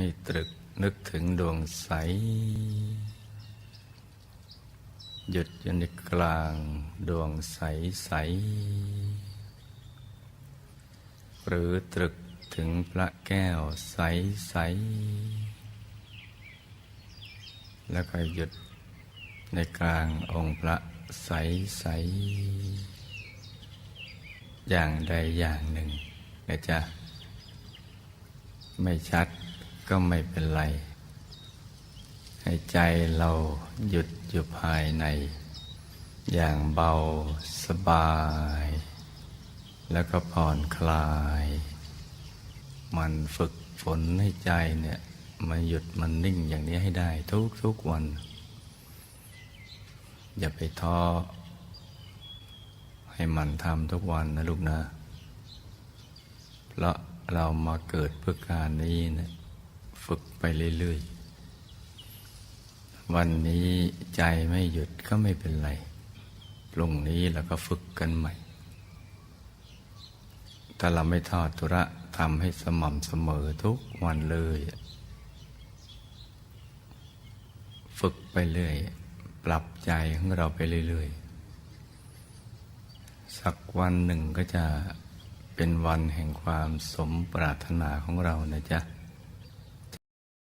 ให้ตรึกนึกถึงดวงใส หยุดอยู่ในกลางดวงใสใส หรือตรึกถึงพระแก้วใสใส แล้วก็หยุดในกลางองค์พระใสใส อย่างใดอย่างหนึ่งนะจ๊ะ ไม่ชัด ก็ไม่เป็นไร ให้ใจเราหยุดอยู่ภายใน อย่างเบาสบาย แล้วก็ผ่อนคลาย มันฝึกฝนให้ใจเนี่ยมันหยุดมันนิ่งอย่างนี้ให้ได้ทุกทุกวัน อย่าไปท้อให้มันทำทุกวันนะลูกนะ เพราะเรามาเกิดเพื่อการนี้นะ ฝึกไปเรื่อยๆ วันนี้ใจไม่หยุดก็ไม่เป็นไรพรุ่งนี้เราก็ฝึกกันใหม่ ถ้าเราไม่ทอดทุระทำให้สม่ำเสมอทุกวันเลย ฝึกไปเรื่อย ปรับใจของเราไปเรื่อยๆ สักวันหนึ่งก็จะเป็นวันแห่งความสมปรารถนาของเรานะจ๊ะ